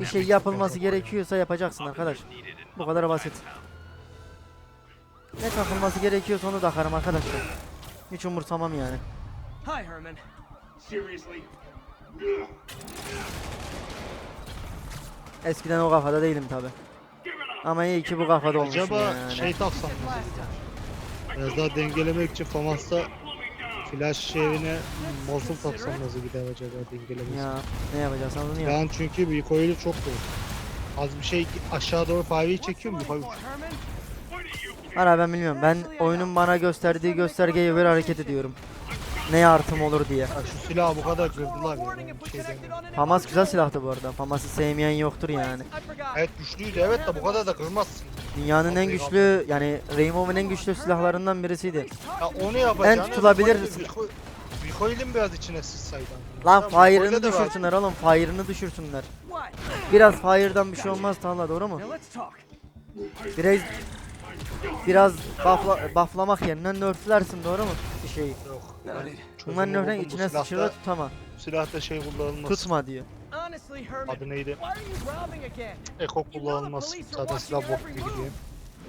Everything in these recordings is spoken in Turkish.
Bir şey yapılması gerekiyorsa yapacaksın arkadaş. Bu kadar basit. Ne takılması gerekiyorsa onu takarım arkadaşlar. Hiç umursamam yani. Hi, Herman. Seriously? Eskiden o kafada değilim tabi. Ama iyi ki bu kafada olmuşum Acaba yani. şey taksam mı? Biraz daha dengelemek için Famas'ta flash şehrine morful taksam nasıl gider acaba dengelemesi? Ya ne yapacağız onu yap. Yani çünkü bir recoil'i çok zor. Az bir şey aşağı doğru fareyi çekiyor mu? Herman? Hala ben bilmiyorum. Ben oyunun bana gösterdiği göstergeye göre hareket ediyorum. Ne artım olur diye. Ya şu silahı bu kadar kırdılar ya. ben bir şey demiyorum. Famas güzel silahtı bu arada. Famas'ı sevmeyen yoktur yani. Evet güçlüydü evet de bu kadar da kırmazsın. Dünyanın en güçlü yani Rainbow'un en güçlü silahlarından birisiydi. Ya onu yapacağını... tutulabilir- recoil- Recoil'in biraz içine sızsaydın. Lan Tamam, recoil'de fire'ını düşürsünler oğlum. Fire'ını düşürsünler. Biraz fire'dan bir şey olmaz Talha doğru mu? Biraz biraz buffla, bufflamak yerine nerflersin doğru mu? Bir şeyi. Yok. Noted. Bunların nerfden içine sıçrada tutama. Silahta şey kullanılmaz. Tutma diyor. Adı neydi? Eko kullanılmaz. Zaten silah bok gibi gidiyor.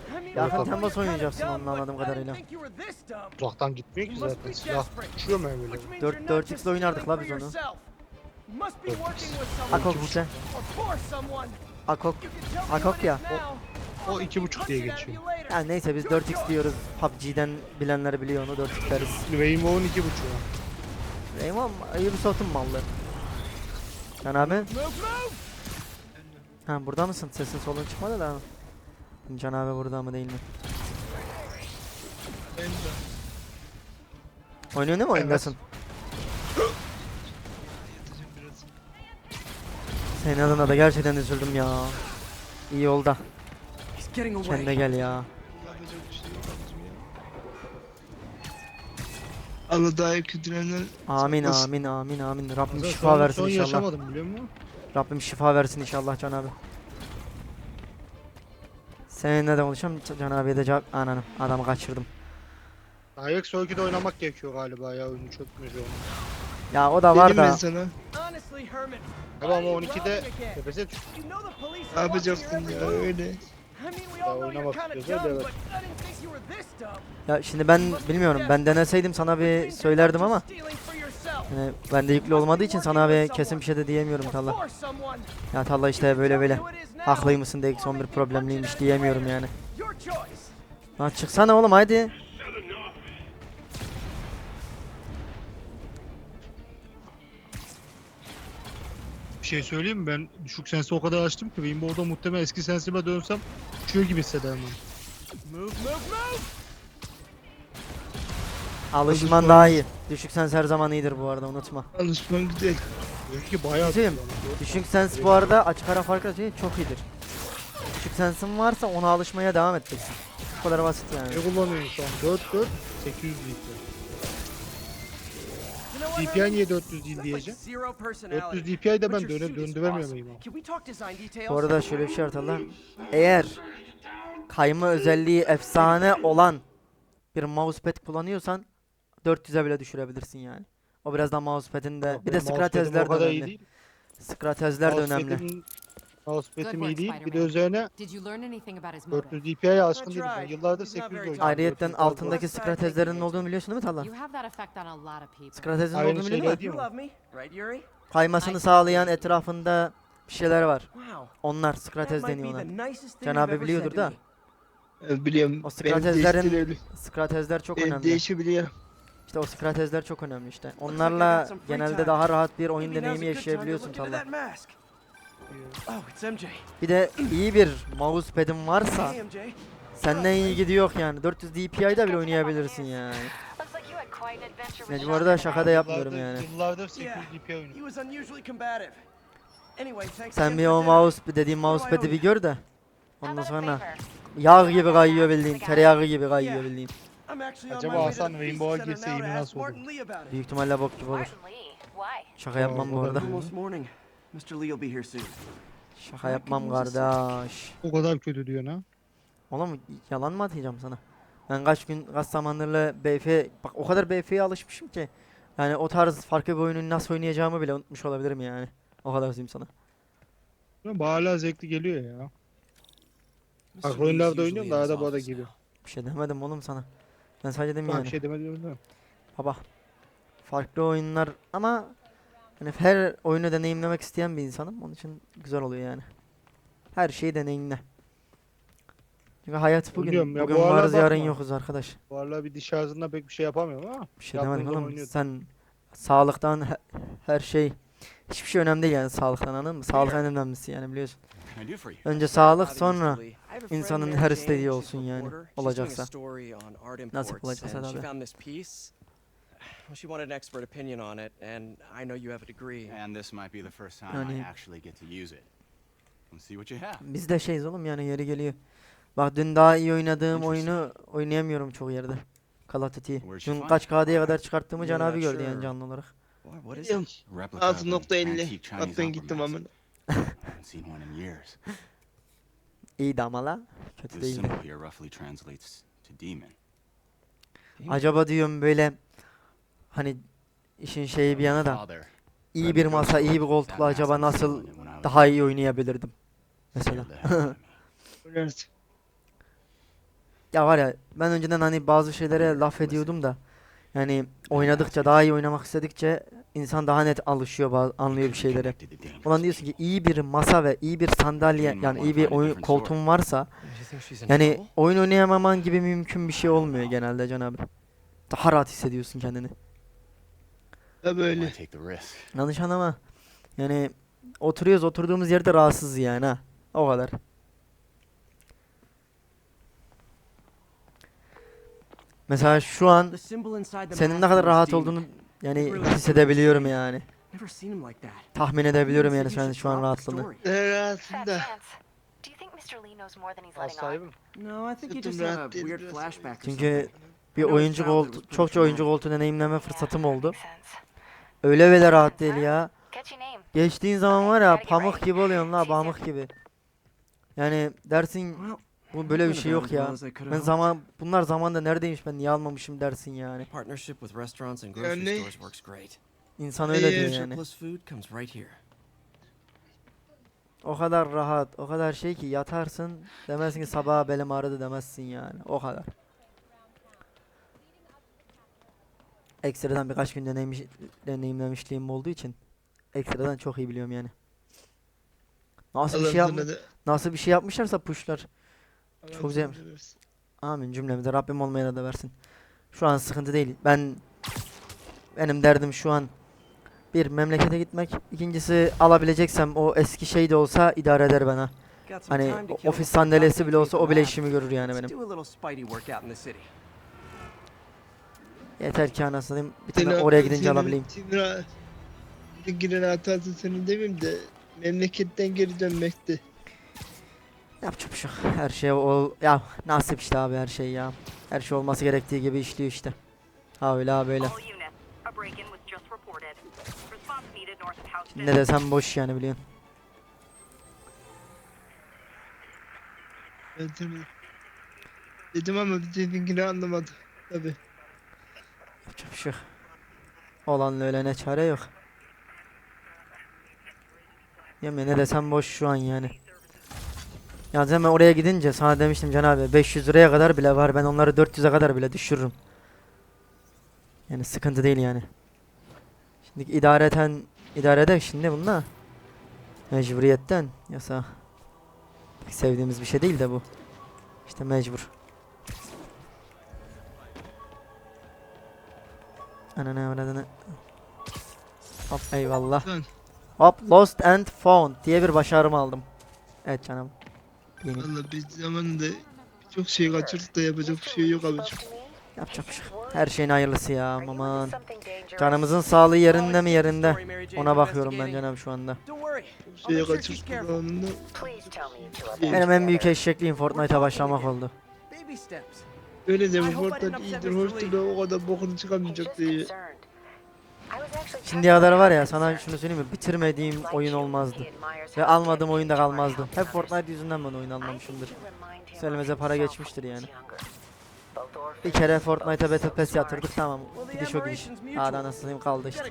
I mean, Ya I know Temmuz you're kinda oynayacaksın didn't kadarıyla. Uzaktan gitmiyor ki zaten. Silah uçuyor mu öyle? Which means Dört- you're not dört just X'le oynardık la biz onu. X. Akok işte. Akok. Akok ya. now. O iki buçuk diye geçiyor. Yani neyse biz 4x diyoruz. PUBG'den bilenler biliyor onu 4x deriz. Rainbow'un iki buçuğu. Eyvah Ubisoft'un mallı. Can abi. Ha burada mısın? Sesin solun çıkmadı da. Can abi burada mı değil mi? Oynuyor değil mi oyundasın? Senin adına da gerçekten üzüldüm ya. İyi yolda. Sen de away. gel ya. Allah daha iyi kötülenler Amin amin amin amin. Rabbim Zaten şifa son- versin son inşallah. yaşamadım biliyor musun? Rabbim şifa versin inşallah Can abi. Seninle de konuşacağım Can abiye de cevap... Ananı adamı kaçırdım. Ayak Soyki'de oynamak gerekiyor galiba ya oyunu çökmüyor. Ya o da var Dedim ben da. sana. Herman, Ama why are you 12'de robbing again? tepese düştü. Ne yapacaksın ya öyle. Ya oynamak istiyorsa evet. şimdi ben bilmiyorum. Ben deneseydim sana bir söylerdim ama. Yani bende yüklü olmadığı için sana bir kesin bir şey de diyemiyorum someone. Ya Talha işte böyle böyle. Haklıymışsın diye or son bir make me punch it problemliymiş diyemiyorum yani. Lan çıksana oğlum haydi. Bir şey söyleyeyim mi? Ben düşük sensi o kadar açtım ki Rainbow'da muhtemelen eski sensime dönsem uçuyor gibi hissederim ben. Move, move, move. Alışman daha iyi. Düşük sens her zaman iyidir bu arada unutma. Alışman güzel. Çünkü bayağı kullanıyor. Düşük sens bu arada açık ara farkı şey çok iyidir. Düşük sensin varsa ona alışmaya devam edeceksin. Bu kadar basit yani. Ne kullanıyorum şu an? 4 4 800 DPI. DPI niye 400 değil diyeceğim? zero personality. 400 DPI de ben döne suit is döndüremiyor awesome. muyum? Can we talk design details? Bu arada şöyle bir şey var Talha. Eğer kayma özelliği efsane olan bir mousepad kullanıyorsan 400'e bile düşürebilirsin yani. O biraz da mousepad'in de Yok, bir de stratezler de önemli. değil. Stratezler de önemli. Mousepad'im- iyi değil. Bir de üzerine Did you learn anything about his motive? 400 DPI'ye alışkın değilim. Ben yıllardır He's not 800 very oynuyorum. Ayrıyetten 400 fazla. altındaki stratezlerin olduğunu biliyorsun değil mi Talha? People. Stratezin Aynı olduğunu biliyor şeyler musun? değil mi? Yuri? Kaymasını sağlayan etrafında bir şeyler var. Onlar be deniyor ona. ever biliyordur da. Evet, biliyorum. O Benim stratezlerin- değiştirebilir. Stratezler çok Benim önemli. değişebiliyor. İşte o stratezler çok önemli işte. Onlarla genelde daha rahat bir oyun deneyimi yaşayabiliyorsun Talha. Bir de iyi bir mousepad'in varsa senden iyi gidiyor yani. 400 DPI'da bile oynayabilirsin yani. Yani bu arada şaka da yapmıyorum yani. Yıllardır 800 Yeah, DPI oynuyorum. he was unusually combative. Anyway, thanks Sen bir o mouse dediğim mousepad'i bir gör de. Ondan sonra yağ gibi kayıyor bildiğin. Tereyağı gibi kayıyor bildiğin. Acaba Hasan Rainbow'a girse ask nasıl olur? Büyük ihtimalle bok gibi olur. Şaka yapmam bu arada. Mr. Lee will be here soon. Şaka yapmam kardeş. O kadar kötü diyor ha. Oğlum yalan mı atacağım sana? Ben kaç gün kaç zamanlarla BF bak o kadar BF'ye alışmışım ki. Yani o tarz farklı bir oyunun nasıl oynayacağımı bile unutmuş olabilirim yani. O kadar söyleyeyim sana. Hala zevkli geliyor ya. Bak oyunlarda oynuyorum da arada bu da office geliyor. Bir şey demedim oğlum sana. Ben sadece dedim Tamam yani. bir şey demedim de. Baba. Farklı oyunlar ama hani her oyunu deneyimlemek isteyen bir insanım. Onun için güzel oluyor yani. Her şeyi deneyimle. Çünkü hayat bugün. Biliyorum ya, bugün bu aralar varız yarın bakma. yokuz arkadaş. Vallahi bir diş ağzında pek bir şey yapamıyorum ama. Bir şey zaman oğlum. oynuyordum. Sen sağlıktan he- her şey hiçbir şey önemli değil yani sağlıktan anladın mı? Sağlık en önemlisi yani biliyorsun. Önce sağlık sonra insanın her istediği olsun yani, olacaksa. Nasıl olacaksa tabii. Well, she wanted an expert opinion on it, and I know you have a degree. And this might be the first time I Yani- actually get to use it. Let's see what you have. biz de şeyiz oğlum yani yeri geliyor. Bak dün daha iyi oynadığım Interesting. oyunu oynayamıyorum çoğu yerde. Call of. Where'd you Dün find kaç it? KD'ye kadar çıkarttığımı Can You're abi not gördü yani sure. canlı olarak. Boy, what is it? Replica of an 6.50. antique Chinese Bak ben opera gittim mask. amına. Haven't seen one in years. İyiydi ama la. Kötü This değildi. symbol here roughly translates to demon. Acaba diyorum böyle hani işin şeyi bir yana da iyi bir masa, iyi bir koltukla acaba nasıl daha iyi oynayabilirdim mesela. Evet. Ya var ya ben önceden hani bazı şeylere laf ediyordum da yani oynadıkça daha iyi oynamak istedikçe insan daha net alışıyor anlıyor bir şeylere. Ulan diyorsun ki iyi bir masa ve iyi bir sandalye yani iyi bir oyun koltuğun varsa yani oyun oynayamaman gibi mümkün bir şey olmuyor genelde Can abi. Daha rahat hissediyorsun kendini. People. böyle. Why take the risk? Yanlış anlama. Yani oturuyoruz oturduğumuz yerde rahatsız yani ha. O kadar. Mesela şu an senin ne kadar rahat olduğunu yani hissedebiliyorum yani. Tahmin edebiliyorum yani should şu an rahatlığını. story. Ne Fat rahatsında. chance. Do you think Mr. Lee knows more than he's Az letting on? sahibim. No, I think he Sırtım just had a rahat değil weird biraz. flashback or Çünkü. Bir oyuncu koltuğu, çokça oyuncu koltuğu deneyimleme fırsatım oldu. Öyle böyle rahat değil ya. Geçtiğin zaman var ya pamuk gibi oluyorsun la pamuk gibi. Yani dersin bu böyle bir şey yok ya. Ben zaman bunlar zamanda neredeymiş ben niye almamışım dersin yani. İnsan öyle diyor yani. O kadar rahat, o kadar şey ki yatarsın demezsin ki sabah belim ağrıdı demezsin yani. O kadar. Ekstradan birkaç gün deneymiş, deneyimlemişliğim olduğu için ekstradan çok iyi biliyorum yani. Nasıl bir şey da- nasıl bir şey yapmışlarsa puşlar. Çok güzel. Amin cümlemize Rabbim olmayana da versin. Şu an sıkıntı değil. Ben benim derdim şu an bir memlekete gitmek. İkincisi alabileceksem o eski şey de olsa idare eder bana. Hani ofis sandalyesi bile olsa o bile işimi görür yani benim. do a little Spidey workout in the city. Yeter ki anasını bir Senin- tane oraya gidince senin- alabileyim. senin Liginin hatası senin demeyeyim de memleketten geri dönmekti. Yapacak bir şey yok. Her şey ol ya nasip işte abi her şey ya. Her şey olması gerektiği gibi işliyor işte. Ha öyle ha böyle. Ne desem boş yani biliyorsun. Sana dedim ama dediğini anlamadı. Tabi. Yapacak bir şey ölene çare yok. Yemin ne desem boş şu an yani. Ya hemen oraya gidince sana demiştim Can abi 500 liraya kadar bile var ben onları 400'e kadar bile düşürürüm. Yani sıkıntı değil yani. Şimdi idareten idarede şimdi bununla mecburiyetten yasa pek sevdiğimiz bir şey değil de bu. İşte mecbur. Ananı avradını. Hop eyvallah. Lan. Hop lost and found diye bir başarımı aldım. Evet canım. Yeni. Valla biz zamanında çok şey kaçırdık da yapacak bir şey yok abicim. Yapacak bir şey. Her şeyin hayırlısı ya aman. Canımızın sağlığı yerinde mi yerinde? Ona bakıyorum ben canım şu anda. Worry. Şey kaçırdık are Benim en büyük eşekliğim Fortnite'a başlamak oldu. Öyle de bu upset iyidir, hoştur da o kadar bokunu çıkamayacak diye. Şimdiye kadar var ya sana şunu söyleyeyim mi? Bitirmediğim oyun olmazdı. Ve almadığım oyunda kalmazdı. Hep. Fortnite yüzünden ben oyun almamışımdır. of para geçmiştir yani. Bir kere Fortnite'a Battle Pass yatırdık tamam. Gidiş o gidiş. anasını satayım kaldı işte.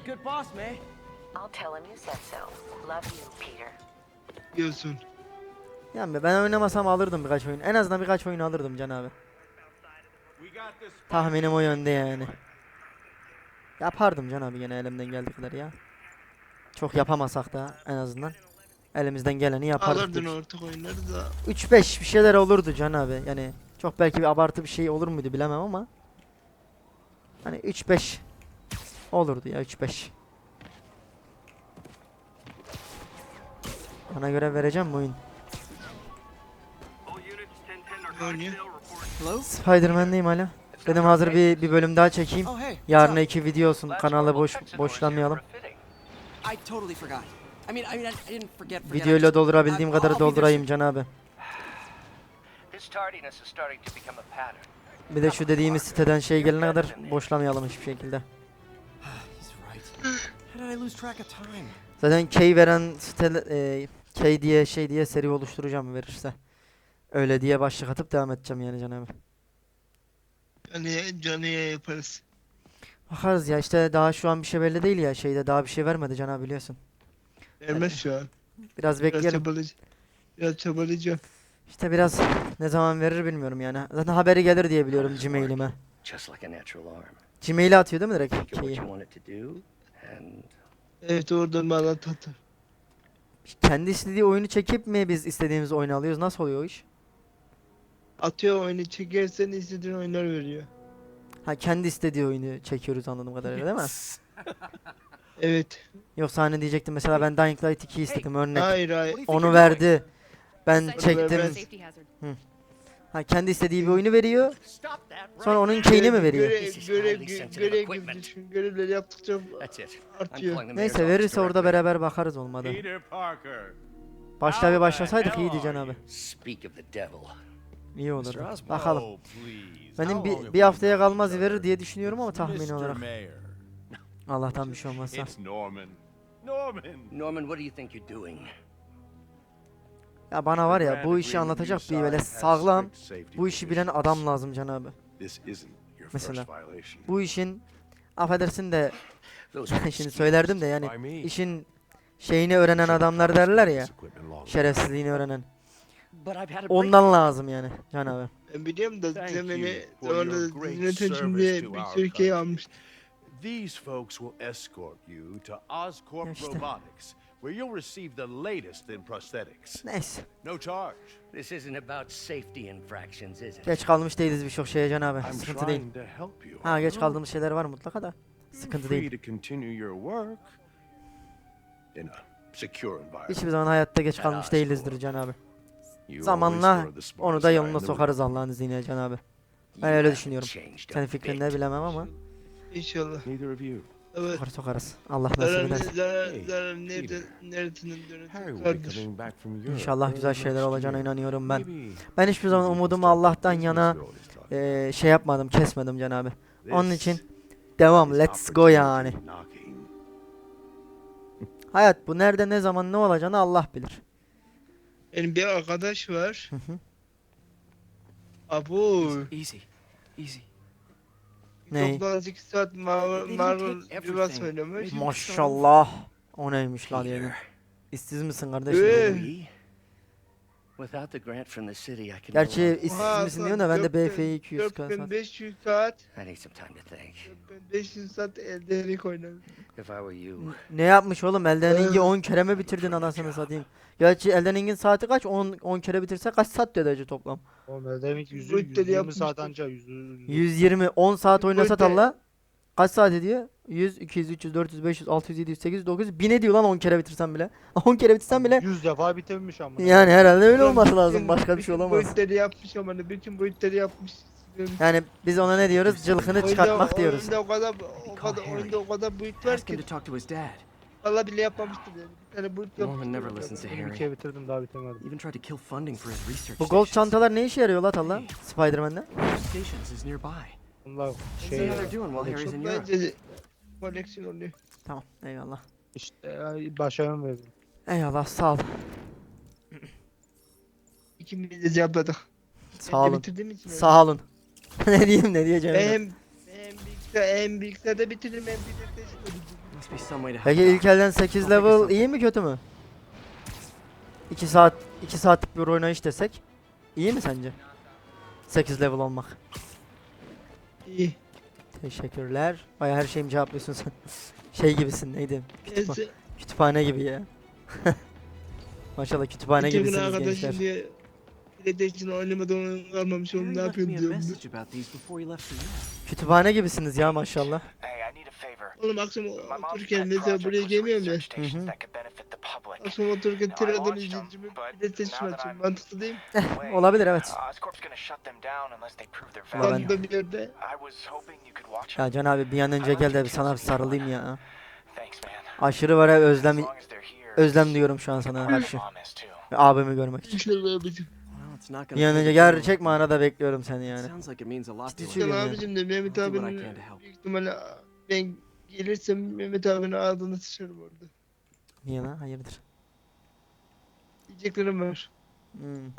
Diyorsun. Yani ben oynamasam alırdım birkaç oyun. En azından birkaç oyun alırdım Can abi. Tahminim o yönde yani. Yapardım Can abi gene elimden geldiği kadar ya. Çok yapamasak da en azından elimizden geleni yapardık. Alırdın ortak oyunları da. 3-5 bir şeyler olurdu Can abi. Yani çok belki bir abartı bir şey olur muydu bilemem ama. Hani 3-5 olurdu ya 3-5. Ona göre vereceğim bu oyun. Oynuyor? Spider-Man'deyim hala. Dedim hazır bir bir bölüm daha çekeyim. Oh, Yarına iki video olsun. Kanalı boş. I Videoyla doldurabildiğim kadar doldurayım Can abi. Bir de şu dediğimiz siteden şey gelene kadar boşlamayalım hiçbir şekilde. Zaten K veren site e, K diye şey diye seri oluşturacağım verirse. Öyle diye başlık atıp devam edeceğim yani Can abi. Canıya yaparız. Bakarız ya işte daha şu an bir şey belli değil ya şeyde daha bir şey vermedi Can abi biliyorsun. Vermez şu an. Biraz Biraz bekleyelim. çabalayacağım. Biraz çabalayacağım. İşte biraz ne zaman verir bilmiyorum yani. Zaten haberi gelir diye biliyorum Gmail'ime. Just like a natural arm. Gmail'e atıyor değil mi direkt Think of what K'yi? you want it to do, and Evet oradan bana tatır. Kendi istediği oyunu çekip mi biz istediğimiz oyunu alıyoruz? Nasıl oluyor o iş? Atıyor oyunu çekersen istediğin oyunlar veriyor. Ha kendi istediği oyunu çekiyoruz anladığım kadarıyla değil mi? Evet. Yoksa hani diyecektim mesela ben Dying Light 2 istedim örnek. Hayır hayır. Onu verdi. Ben Onu çektim. Ha kendi istediği bir oyunu veriyor. Sonra onun keyini mi veriyor? Görev, görev, görev gibi düşün. Görevleri yaptıkça artıyor. Neyse verirse orada beraber bakarız olmadı. Başta bir başlasaydık iyiydi Can abi. İyi. Osborn. Bakalım. Oh. Benim bir, bir haftaya kalmaz verir diye düşünüyorum ama tahmini Mr. olarak. Allah'tan bir şey olmazsa. Norman. Norman. Norman, what do you think you're doing? Ya bana var ya bu işi anlatacak bir böyle sağlam bu işi bilen adam lazım Can abi. Mesela. Bu işin affedersin de şimdi söylerdim de yani işin şeyini öğrenen adamlar derler ya. Şerefsizliğini öğrenen. Ondan lazım yani Can abi. Ben biliyorum da Thank sen beni you for zamanında your great service to bir our key country. almış. These folks will escort you to Oscorp işte. Robotics, where you'll receive the latest in prosthetics. Neyse. No charge. This isn't about safety infractions, is it? Geç kalmış değiliz birçok şeye Can abi. I'm Sıkıntı değil. trying to help you. Ha geç kaldığımız şeyler var mutlaka da. Sıkıntı free değil. to continue your work in a secure environment. Hiçbir zaman hayatta geç kalmış değilizdir Can abi. Zamanla onu da yoluna sokarız Allah'ın izniyle Can abi. Ben öyle düşünüyorum. Senin fikrin ne bilemem ama İnşallah. Evet. sokarız sokarız. Allah nasip Zarar, eder. zarar, Hey, zarar nerede, Peter. neresinin Harry dönüşü will be vardır. coming back from Europe İnşallah güzel şeyler olacağına inanıyorum ben. Ben hiçbir zaman umudumu Allah'tan yana eee, şey yapmadım, kesmedim Can abi. Onun için devam, let's go yani. Hayat bu nerede ne zaman ne olacağını Allah bilir. Benim bir arkadaş var. Hı hı. Abu. Easy, easy. Ney? 98 saat Marvel, Marvel Rivas oynamış. Maşallah. O neymiş lan. Peter, İşsiz misin kardeşim? Ee? Without the grant from the city, I can Gerçi işsiz misin diyorsun da ben de 4000 BF'yi 200 saat. 4500 saat. I need some time to think. 4500 saat eldelik oynamış. If I were you, Ne yapmış oğlum? Elden Ring'i Ee. 10 kere mi bitirdin anasını satayım? Gerçi Elden Ring'in saati kaç? 10 10 kere bitirse kaç saat diyor acı toplam? Oğlum Eldemik 100, Bu itleri 120 saat anca 100. 120 10 saat oynasa Boyutta- talla kaç saat ediyor? 100 200 300 400 500 600 700 800 900 1000 ediyor lan 10 kere bitirsen bile. 10 kere bitirsen bile 100 defa bitirmiş ama. yani herhalde öyle olması bütün- lazım. Başka bir şey bütün olamaz. Boyutları yapmış ama ne, bütün boyutları yapmış. Yani biz ona ne diyoruz? Cılkını çıkartmak diyoruz. Oyunda o kadar, o kadar, oyunda o kadar boyut var Ask him ki. Allah bile yapmamıştır yani. Bir tane boyut yapmıştır. never listens to Benim Harry. bir kere bitirdim daha bitirmedim. Even tried to kill funding for his research Bu gold çantalar ne işe yarıyor la Talla? Spider-Man'de? Bunlar şey ya. Bence koleksiyon oluyor. Tamam eyvallah. işte ya, başarım verdim. Eyvallah sağ ol. İkimiz de cevapladık. Sağ olun. Sağ olun. ne diyeyim ne diyeceğim. Ben ben. hem, hem bilgisayar, hem bilgisayarda bitirdim hem bilgisayarda Peki ilk elden 8 I'll think of level iyi mi kötü mü? 2 saat 2 saatlik bir oynayış desek iyi mi sence? 8 level olmak. İyi. Teşekkürler. Baya her şeyimi cevaplıyorsun sen. Şey gibisin neydi? Kütüpha- Neyse. kütüphane gibi ya. Maşallah kütüphane Geçen gün gibisiniz arkadaşım gençler. diye PlayStation oynamadan oyun kalmamış oğlum ne yapıyorsun diyorum. Kütüphane gibisiniz ya maşallah. Hey, I need a favor. Oğlum akşam otururken mesela buraya gelmiyorum ya. the public. Akşam otururken them, izleyicimi that açıyorum. Mantıklı değil mi? Olabilir evet. Ulan da bir yerde. Ya. Can abi bir an önce gel de bir sana bir sarılayım ya. Aşırı var ya özlem özlem diyorum şu an sana karşı. Abimi görmek için. Bir an önce gerçek manada bekliyorum seni yani. Ciddi söylüyorum yani. abicim de Mehmet abinin büyük ihtimalle ben gelirsem Mehmet abinin ağzını sıçarım orada. Niye lan? Hayırdır? Diyeceklerim var. Hmm.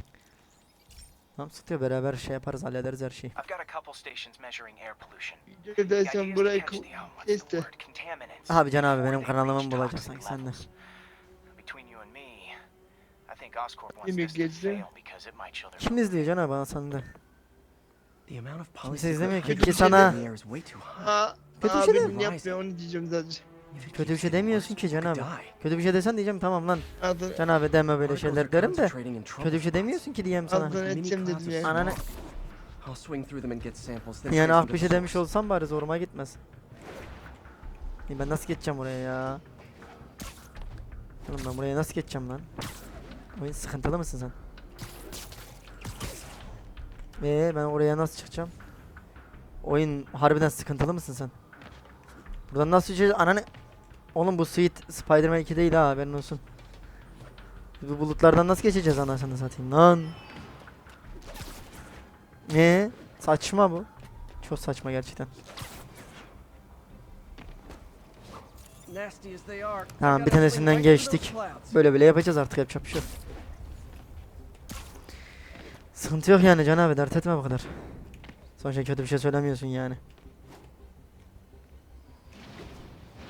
Tamam sıkıyor beraber şey yaparız hallederiz her şeyi. I've got a couple stations measuring air pollution. Videoda The sen idea is burayı kes de. Abi Can abi benim kanalımı bulacak sanki sen de. Kim izliyor Can abi bana sen de. The amount of Kimse izlemiyor ki. Ki sana in Kötü bir şey abinin yapmıyor onu diyeceğim sadece. Kötü bir şey demiyorsun ki Can abi. Kötü bir şey desen diyeceğim tamam lan. Adını, Can abi deme böyle şeyler derim de. Kötü bir şey demiyorsun ki diyeyim sana. adını edeceğim dedim yani. Ananı. Yani ah bir şey demiş olsam bari zoruma gitmez. İyi, Ben nasıl geçeceğim oraya ya? Oğlum ben buraya nasıl geçeceğim lan? Oyun sıkıntılı mısın sen? Ee ben oraya nasıl çıkacağım? Oyun harbiden sıkıntılı mısın sen? Buradan nasıl geçeceğiz? Ananı... Oğlum bu Sweet Spider-Man 2 değil ha haberin olsun. Bu bulutlardan nasıl geçeceğiz anasını satayım lan? Ne? Saçma bu. Çok saçma gerçekten. Tamam bir tanesinden geçtik. Böyle bile yapacağız artık yapacak bir şey yok. Sıkıntı yok yani Can abi dert etme bu kadar. Sonuçta kötü bir şey söylemiyorsun yani.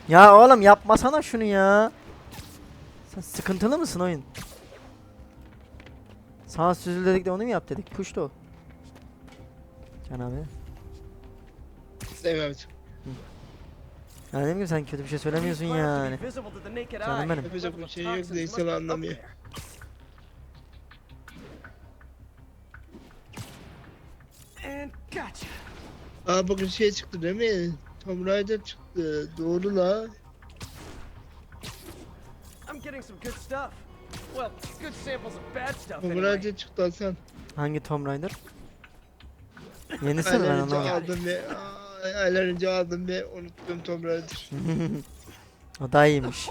Ya oğlum yapmasana şunu ya. Sen sıkıntılı mısın oyun? Sağa süzül dedik de onu mu yap dedik? Puştu o. Can abi. Abicim. Yani dediğim gibi sen kötü bir şey söylemiyorsun yani. Canım benim. Yapacak bir şey yok, up anlamıyor. Aa bugün şey çıktı değil mi? Tomb Raider çıktı. Doğru la. I'm getting some good stuff. Well, good samples of bad stuff Tomb anyway. Raider çıktı Hasan. Hangi Tomb Raider? Yenisi mi ben Aylar önce anlamadım. aldım ve Aa, aylar önce aldım ve unuttum Tomb Raider. o da iyiymiş.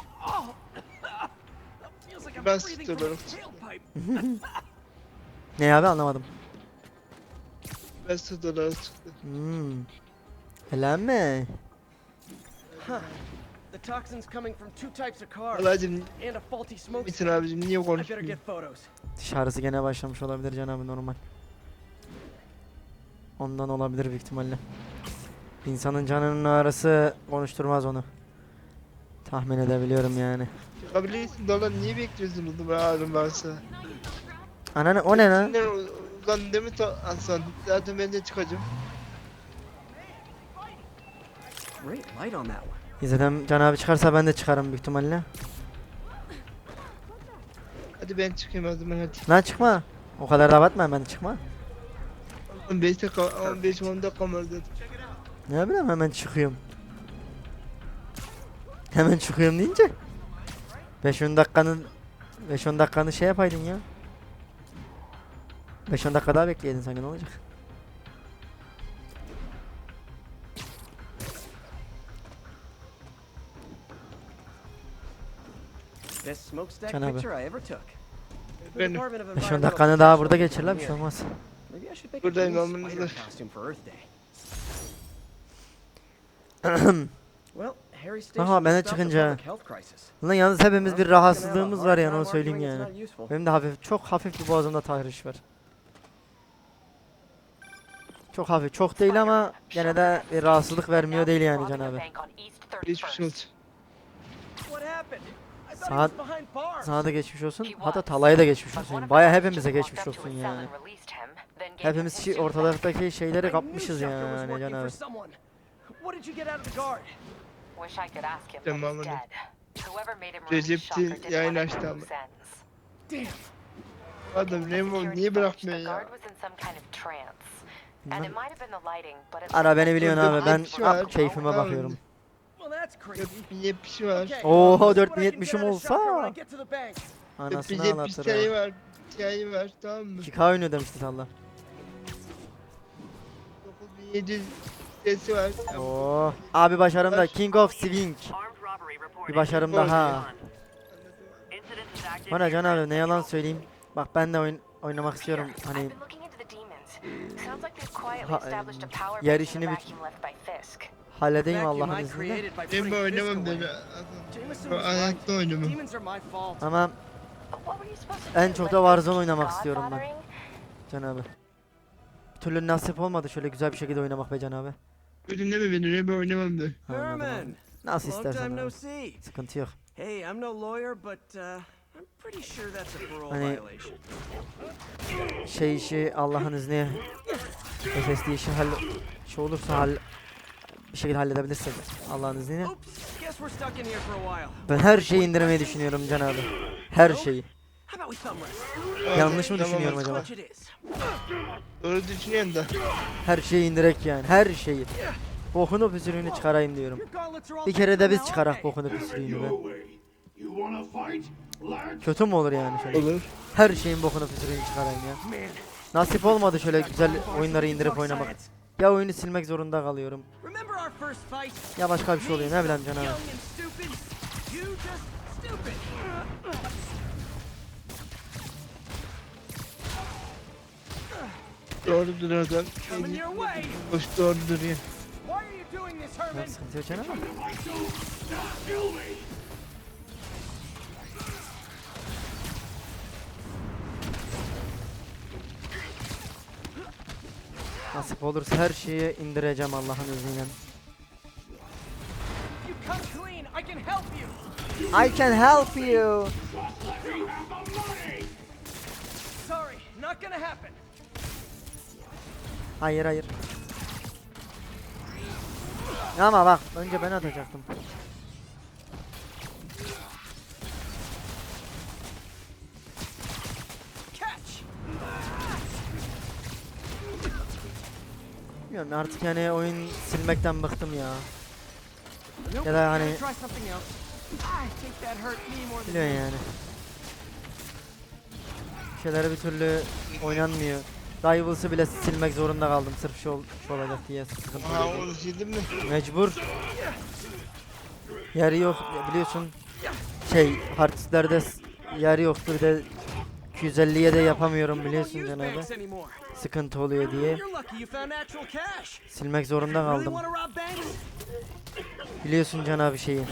Feels like I'm Ben breathing from a sıkıyorum. tailpipe. Ne abi anlamadım. Best dolar çıktı. Hmm. Öyle mi? The toxins coming from two types of cars Alacım and a faulty smoke misin abicim niye I better konuşmuyorsun? get photos. Dışarısı gene başlamış olabilir Can abi normal. Ondan olabilir büyük ihtimalle. İnsanın canının ağrısı konuşturmaz onu. Tahmin edebiliyorum yani. Çıkabilirsin dolar niye bekliyorsunuz bu ağrım varsa? Ananı o ne lan? Uzan değil mi ta- Hasan? Zaten ben de çıkacağım. Great light on that one. İzledim Can abi çıkarsa ben de çıkarım büyük ihtimalle. Hadi ben çıkayım o zaman hadi. Lan çıkma. O kadar da abartma ben de çıkma. 15 dakika 15-10 dakika var zaten. Ne bileyim hemen çıkıyorum. Hemen çıkıyorum deyince. 5-10 dakikanı 5-10 dakikanı şey yapaydın ya. 5-10 dakika daha bekleyeydin sanki ne olacak? Best smokestack Can abi. picture I ever took. The Benim. Department of 5-10 Environmental dakikanı daha burada Protection geçirler bir şey olmaz. Buradayım, Station Aha, ben de çıkınca-. Lan yalnız hepimiz Well, bir rahatsızlığımız var yani onu söyleyeyim yani. Benim de hafif çok hafif bir boğazımda tahriş var. Çok hafif çok değil ama gene de bir rahatsızlık vermiyor değil yani Can abi. Bank on East Geçmiş 31st. olsun. What happened? I thought he Saat-. Sana da geçmiş olsun. Hatta. Tala'ya da geçmiş olsun. Baya hepimize geçmiş olsun yani. Hepimiz şey, duty. ortalıktaki I şeyleri kapmışız yani Can abi. Tamam, he's hadi. dead. Whoever made him Recep release Shocker de didn't yayın açtı ama. Adam Rainbow niye bırakmıyor ya? Ara beni biliyorsun abi ben ah, keyfime bakıyorum. Well, that's crazy. 4070 var. Can 4070'im get out of Shocker when I olsa. get to the bank. Anasını 4070 ağlatır Ti ha. var. Ti var tamam mı? 2K oynuyor demişti Talla. 9700 sesi var. Oo. Abi başarım da King of Swing. Bir başarım daha. Bana Can abi ne yalan söyleyeyim. Bak ben de oyun oynamak istiyorum. Hani Ha, established a power yer işini the halledeyim Allah'ın izniyle. Rainbow Fisk oynamam dedi. Ben hayatta oynamam. Ama En çok da Warzone oynamak istiyorum ben. Can abi. Bir türlü nasip olmadı şöyle güzel bir şekilde oynamak be Can abi. Ödün deme beni Rainbow oynamam de. Nasıl istersen abi. Sıkıntı yok. Hey, I'm no lawyer, but uh, I'm pretty sure that's a parole Hani- violation. Şey işi Allah'ın izniyle SSD işi hall şey olursa hall bir şekilde halledebilirsek Allah'ın izniyle. Ben her şeyi indirmeyi düşünüyorum Can abi. Her şeyi. Yanlış mı düşünüyorum acaba? Doğru düşünüyorum da. Her şeyi indirek yani. Her şeyi. Bokunu püsürüğünü çıkarayım diyorum. Bir kere de biz çıkarak bokunu püsürüğünü be. Kötü mü olur yani şöyle? Olur. Her şeyin bokunu püsürüğünü çıkarayım ya. Nasip olmadı şöyle güzel oyunları indirip oynamak. Ya oyunu silmek zorunda kalıyorum. Ya başka bir şey oluyor ne bileyim Can abi. Young and stupid. You just stupid. Doğrudur adam. Coming your way. Hoş doğru duruyor. Why Nasip olursa her şeyi indireceğim Allah'ın izniyle. I can help you. Sorry, not gonna happen. Hayır hayır. Ama bak önce ben atacaktım. Bilmiyorum artık yani oyun silmekten bıktım ya. Ya da hani- Biliyorsun yani. Şeyleri bir türlü oynanmıyor. Rivals'ı bile silmek zorunda kaldım sırf şu, ol- şu olacak diye sıkıntı Aha oldu. onu sildin mi? Mecbur. Yeri yok biliyorsun. Şey hardisklerde s- yer yoktu bir de 250'ye de yapamıyorum biliyorsun don't use Can abi. banks anymore. Sıkıntı oluyor diye silmek zorunda kaldım. Biliyorsun Can abi şeyi.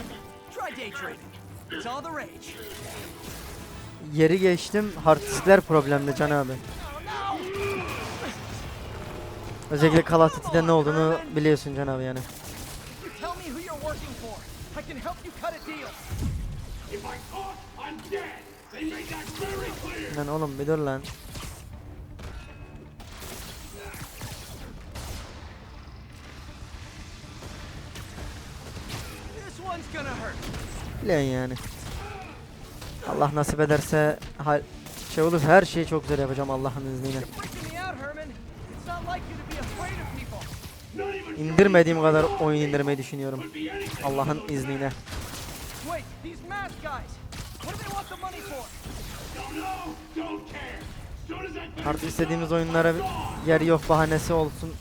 Yeri geçtim harddiskler problemli Can abi. Özellikle Call of Duty'de ne olduğunu biliyorsun Can abi yani. For. I can help you cut a deal. Lan oğlum bir dur lan. Biliyorsun yani. Allah nasip ederse şey olur her şeyi çok güzel yapacağım Allah'ın izniyle. İndirmediğim kadar oyun indirmeyi düşünüyorum. Allah'ın izniyle. Artık istediğimiz oyunlara yer yok bahanesi olsun.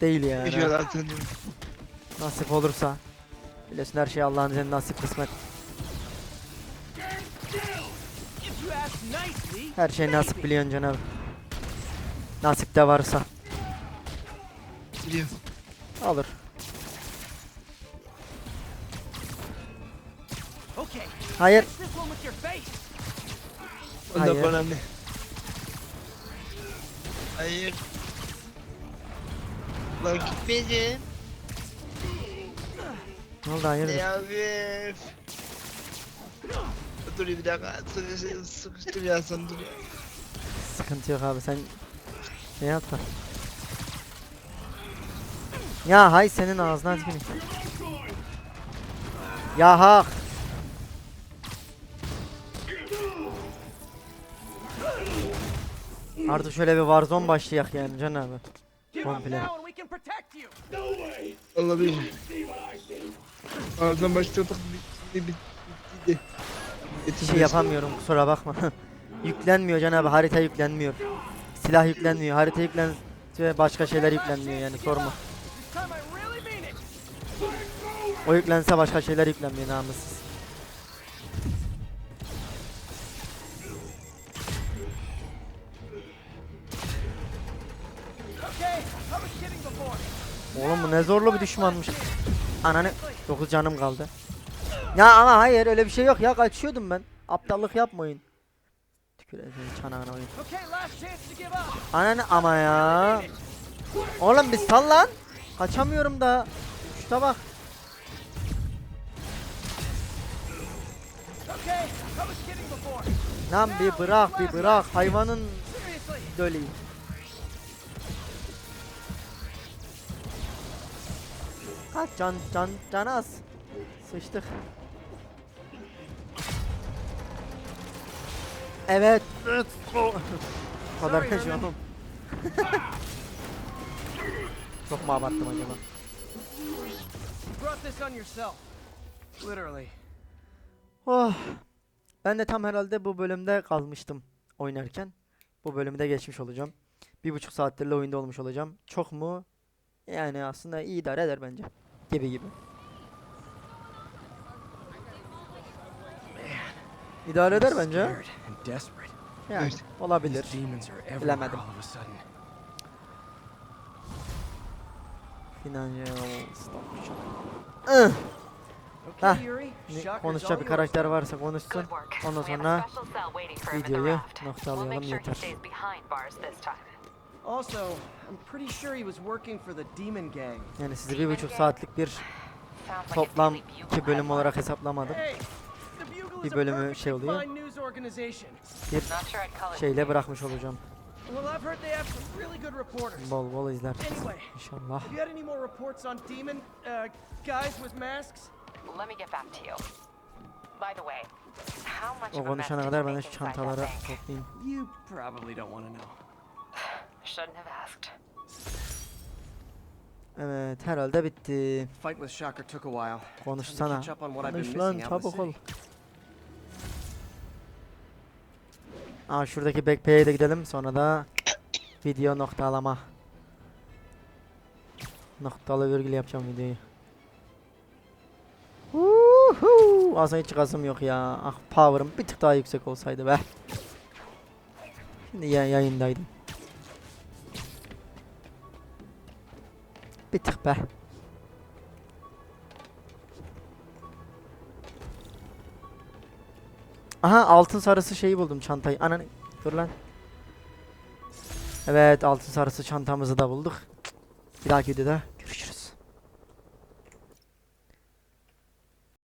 Değil yani. Nasip olursa. Biliyorsun her şey Allah'ın izniyle nasip kısmet. Her şey nasip biliyorsun canım. Nasip de varsa. Biliyorum. Olur. Hayır. Hayır. bana ne? Hayır. Lan gitmeyeceğim. Ne oldu hayırdır? Ne abi? Dur bir dakika. Sıkıştım, sıkıştım ya sen dur ya. Sıkıntı yok abi sen şey yap da. Ya hay senin ağzına tüküreyim. Ya hak. Artık şöyle bir Warzone başlayak yani Can abi. Komple. Allah bir. Ağzından başladık. Bitti bitti bitti. Bir şey yapamıyorum kusura bakma. yüklenmiyor Can abi harita yüklenmiyor. Silah yüklenmiyor harita yüklen ve başka şeyler yüklenmiyor yani sorma. O yüklense başka şeyler yüklenmiyor namussuz. Oğlum bu ne zorlu bir düşmanmış. Ananı 9 canım kaldı. Ya ama hayır öyle bir şey yok ya kaçıyordum ben. Aptallık yapmayın. Tüküreceğim çanağına oyun. Ananı ama ya. Oğlum bir sal lan. Kaçamıyorum da. Şuna bak. Lan bir bırak bir bırak hayvanın döleyim. Kaç can can can az. Sıçtık. Evet. O kadar Sorry, yaşıyorum. Herman. Çok mu abarttım acaba? Oh. Ben de tam herhalde bu bölümde kalmıştım oynarken. Bu bölümü de geçmiş olacağım. Bir buçuk saattir oyunda olmuş olacağım. Çok mu? Yani aslında iyi idare eder bence. Gibi gibi. İdare eder bence. Yani olabilir. Bilemedim. Financial Ah, Shocker's Konuşacak bir karakter varsa konuşsun. Ondan sonra videoyu noktalayalım yeter. Also, I'm pretty sure he was working for the Demon Gang. Yani sizi bir buçuk saatlik bir toplam iki bölüm olarak hesaplamadım. Bir bölümü şey oluyor. Bir şeyle bırakmış olacağım. Bol bol izler. İnşallah. uh, O konuşana kadar ben de şu çantaları toplayayım. You probably don't want to know. Shouldn't have asked. Evet herhalde bitti. Fight with Shocker took a while. Konuşsana. catch up on what I've been Konuş lan çabuk ol. Aa şuradaki backpack'e de gidelim sonra da video noktalama. Noktalı virgül yapacağım videoyu. Woohoo! Aslında hiç çıkasım yok ya. Ah power'ım bir tık daha yüksek olsaydı be. Şimdi ya yayındaydım. Bir be. Aha altın sarısı şeyi buldum çantayı. Ananı dur lan. Evet altın sarısı çantamızı da bulduk. Bir dahaki videoda